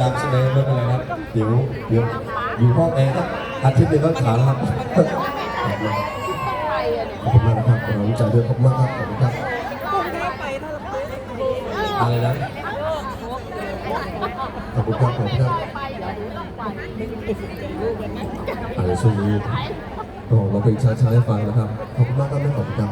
การแสดงไม่เป็นไรครับเดี๋ยวเดี๋ยวอยู่ห้องแอร์ก็อาทิตย์หนึงก็ขาแล้วครับขอบคุณมากนะครับขอบคุณใจด้วยขอบคุณมากครับขอบคุณครับอะไรนะขอบคุณครับขอบคุณครับอะไรช่วงนี้ก็เราเพลงช้าๆให้ฟังนะครับขอบคุณมากครับแม่ขอบคุณครับ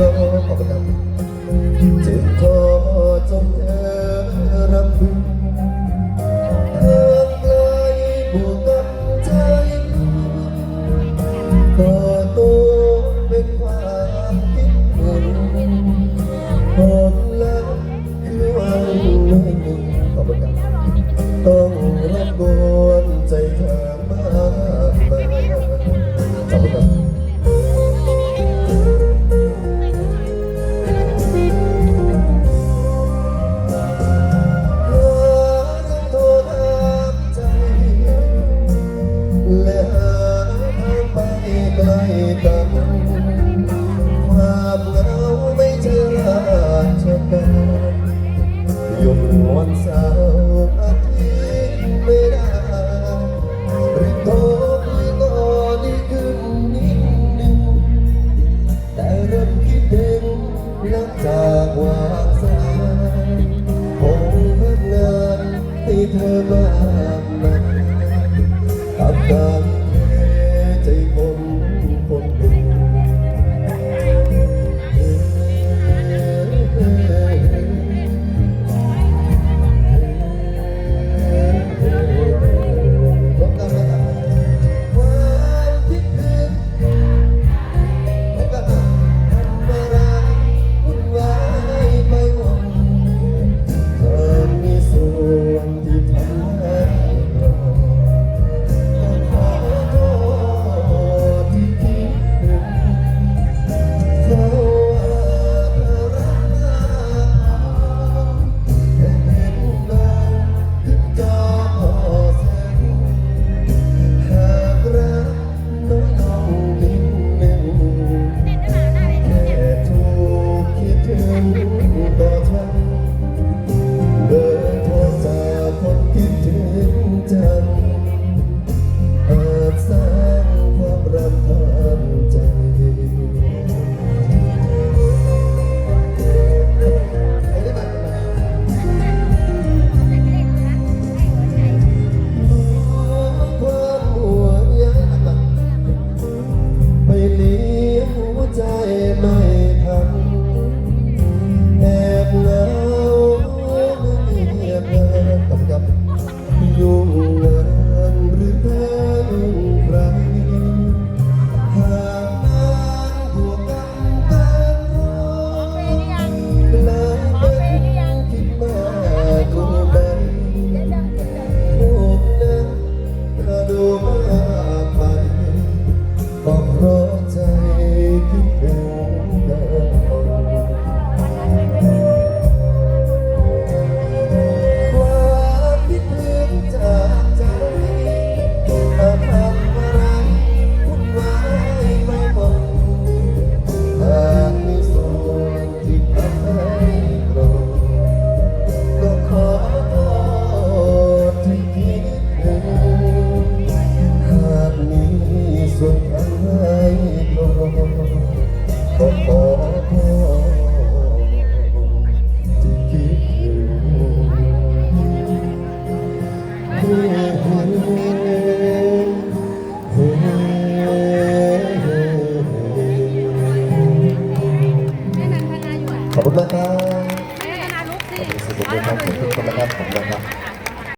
รอบนับจึงขอจงเธอรำพึงเพื่อไกลบวกกับใจก็ตัวเป็นความ เสาติตไม่ได้รีบโทรคุยต่อดีขึ้นนิดงแต่เมคิดถึงหลังจากวางสายคงเพิ่งานเธอมาก 好，拜拜